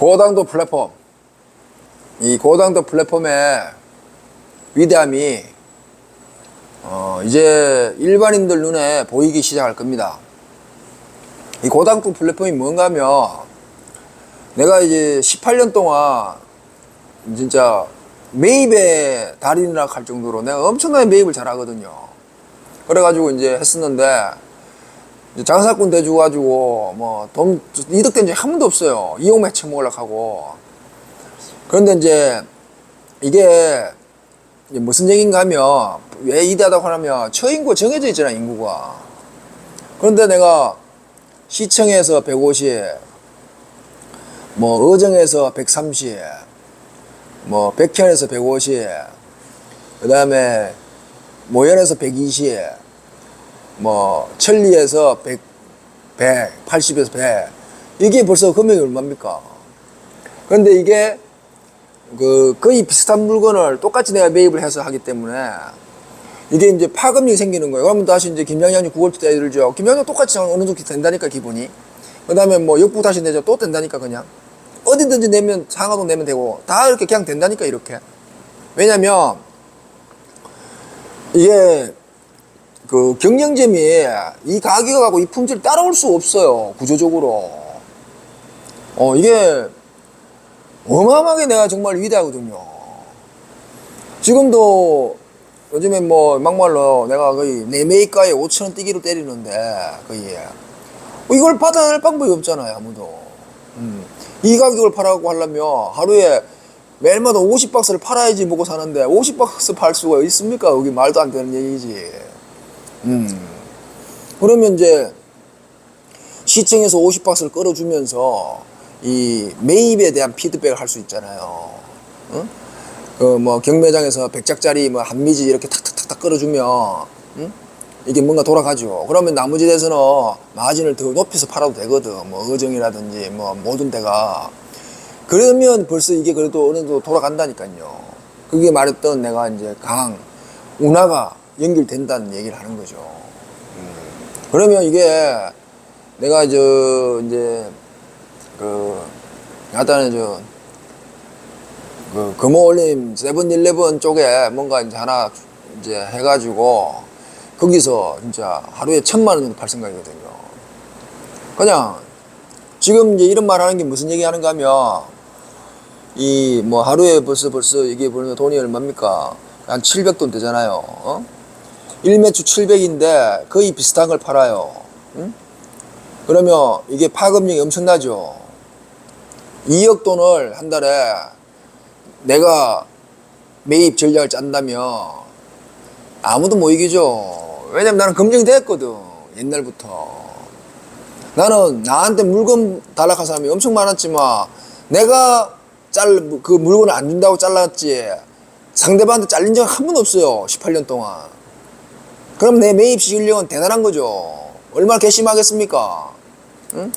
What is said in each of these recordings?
고당도 플랫폼. 이 고당도 플랫폼의 위대함이 어, 이제 일반인들 눈에 보이기 시작할 겁니다. 이 고당도 플랫폼이 뭔가 하면 내가 이제 18년 동안 진짜 매입의 달인이라 할 정도로 내가 엄청나게 매입을 잘하거든요. 그래가지고 이제 했었는데 장사꾼 돼줘가지고 뭐돈 이득된 적이 한 번도 없어요. 이용매 처먹으려고 하고. 그런데 이제 이게 무슨 얘기인가 하면 왜 이대하다고 하냐면 처인구가 정해져 있잖아 인구가. 그런데 내가 시청에서 150, 뭐 어정에서 130, 뭐 백현에서 150, 그 다음에 모현에서 120, 뭐 천리에서 100, 100, 80에서 100 이게 벌써 금액이 얼마입니까? 그런데 이게 그 거의 비슷한 물건을 똑같이 내가 매입을 해서 하기 때문에 이게 이제 파급력이 생기는 거예요. 그러면 다시 이제 김장장이 9월부터 애들죠. 김장장 똑같이 어느 정도 된다니까 기분이. 그 다음에 뭐 역부 다시 내죠. 또 된다니까 그냥. 어디든지 내면 상하도 내면 되고 다 이렇게 그냥 된다니까 이렇게. 왜냐면 이게 그 경쟁점이 이 가격하고 이 품질을 따라올 수 없어요. 구조적으로. 어, 이게 어마어마하게 내가 정말 위대하거든요. 지금도 요즘에 뭐 막말로 내가 거의 내 매입가에 5천원 뛰기로 때리는데 거의 어, 이걸 받아낼 방법이 없잖아요 아무도 음. 이 가격을 팔라고 하려면 하루에 매일마다 50박스를 팔아야지 먹고 사는데 50박스 팔 수가 있습니까? 여기 말도 안 되는 얘기지 음. 그러면 이제 시청에서 50박스를 끌어주면서 이 매입에 대한 피드백을 할 수 있잖아요. 응? 그뭐 경매장에서 100장짜리 뭐 한미지 이렇게 탁탁탁탁 끌어주면 응? 이게 뭔가 돌아가죠. 그러면 나머지 데서는 마진을 더 높여서 팔아도 되거든. 뭐 어정이라든지 뭐 모든 데가 그러면 벌써 이게 그래도 어느 정도 돌아간다니까요. 그게 말했던 내가 이제 강 운하가 연결된다는 얘기를 하는 거죠. 음. 그러면 이게 내가 저 이제 그 약간의 저그 금호올림 세븐일레븐 쪽에 뭔가 이제 하나 이제 해가지고 거기서 진짜 하루에 천만 원 정도 팔 생각이거든요. 그냥 지금 이제 이런 말 하는 게 무슨 얘기 하는가 하면 이 뭐 하루에 벌써 벌써 이게 버는 돈이 얼마입니까? 한 700돈 되잖아요. 어? 1매출 700인데 거의 비슷한 걸 팔아요. 응? 그러면 이게 파급력이 엄청나죠. 2억 돈을 한 달에 내가 매입 전략을 짠다면 아무도 못 이기죠. 왜냐면 나는 검증됐거든. 옛날부터. 나는 나한테 물건 달라한 사람이 엄청 많았지만 내가 잘, 그 물건을 안 준다고 잘랐지. 상대방한테 잘린 적은 한 번도 없어요. 18년 동안. 그럼 내 매입 실력은 대단한 거죠. 얼마나 괘씸하겠습니까? 응?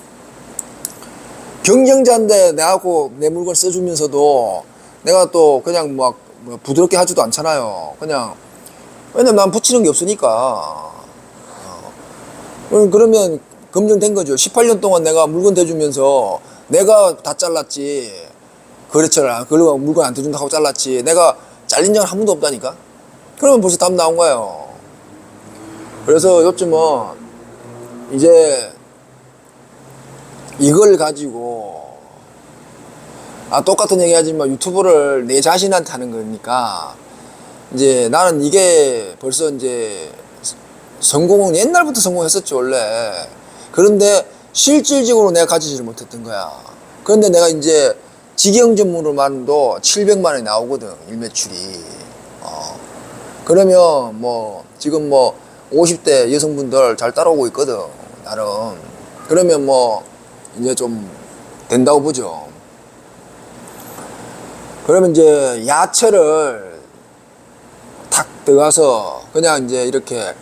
경쟁자인데 내하고 내 물건 써주면서도 내가 또 그냥 막뭐 부드럽게 하지도 않잖아요. 그냥 왜냐면 난 붙이는 게 없으니까. 어. 그럼 그러면 검증된 거죠. 18년 동안 내가 물건 대주면서 내가 다 잘랐지. 그렇잖아. 그리고 물건 안 대준다고 잘랐지. 내가 잘린 적은 한 번도 없다니까. 그러면 벌써 답 나온 거예요. 그래서 요즘은 이제 이걸 가지고 아 똑같은 얘기 하지만 유튜브를 내 자신한테 하는 거니까 이제 나는 이게 벌써 이제 성공은 옛날부터 성공했었지 원래. 그런데 실질적으로 내가 가지지를 못했던 거야. 그런데 내가 이제 직영전문으로만도 700만 원이 나오거든 일매출이. 어. 그러면 뭐 지금 뭐 50대 여성분들 잘 따라오고 있거든 나름 그러면 뭐 이제 좀 된다고 보죠 그러면 이제 야채를 탁 들어가서 그냥 이제 이렇게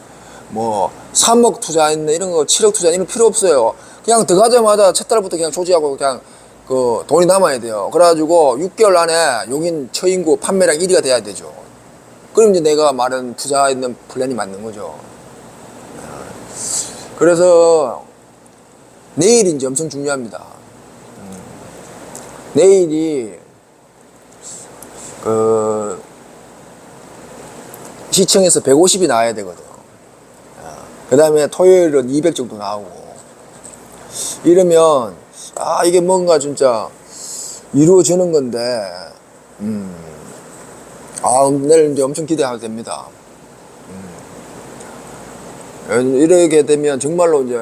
뭐 3억 투자했네 이런 거 7억 투자 이런 거 필요 없어요. 그냥 들어가자마자 첫 달부터 그냥 조지하고 그냥 그 돈이 남아야 돼요. 그래가지고 6개월 안에 용인 처인구 판매량 1위가 돼야 되죠. 그럼 이제 내가 말한 투자했는 플랜이 맞는 거죠. 그래서 내일이 이제 엄청 중요합니다. 음. 내일이 그 시청에서 150이 나와야 되거든. 그 다음에 토요일은 200 정도 나오고. 이러면, 아, 이게 뭔가 진짜 이루어지는 건데, 음. 아, 내일 이제 엄청 기대하게 됩니다. 음. 이렇게 되면 정말로 이제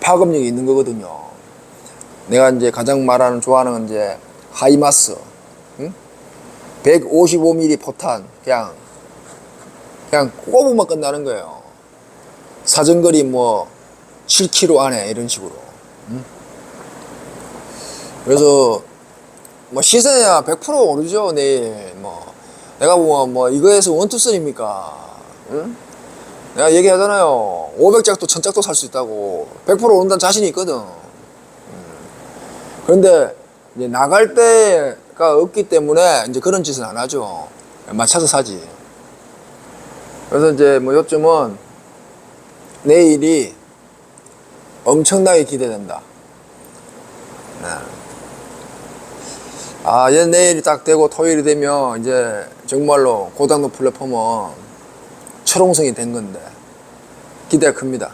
파급력이 있는 거거든요. 내가 이제 가장 말하는, 좋아하는 건 이제 하이마스. 응? 155mm 포탄. 그냥, 그냥 꼽으면 끝나는 거예요. 사정거리 뭐 7km 안에 이런 식으로. 응? 그래서 뭐 시세야 100% 오르죠 내일 뭐 내가 보면 뭐 이거에서 원투쓰입니까 응? 내가 얘기하잖아요. 500작도 1000작도 살 수 있다고. 100% 오른다는 자신이 있거든. 음. 그런데 이제 나갈 때가 없기 때문에 이제 그런 짓은 안 하죠. 맞춰서 사지. 그래서 이제 뭐 요점은 내일이 엄청나게 기대된다. 네. 아, 얘 내일이 딱 되고 토요일이 되면 이제 정말로 고단도 플랫폼은 철옹성이 된 건데 기대가 큽니다.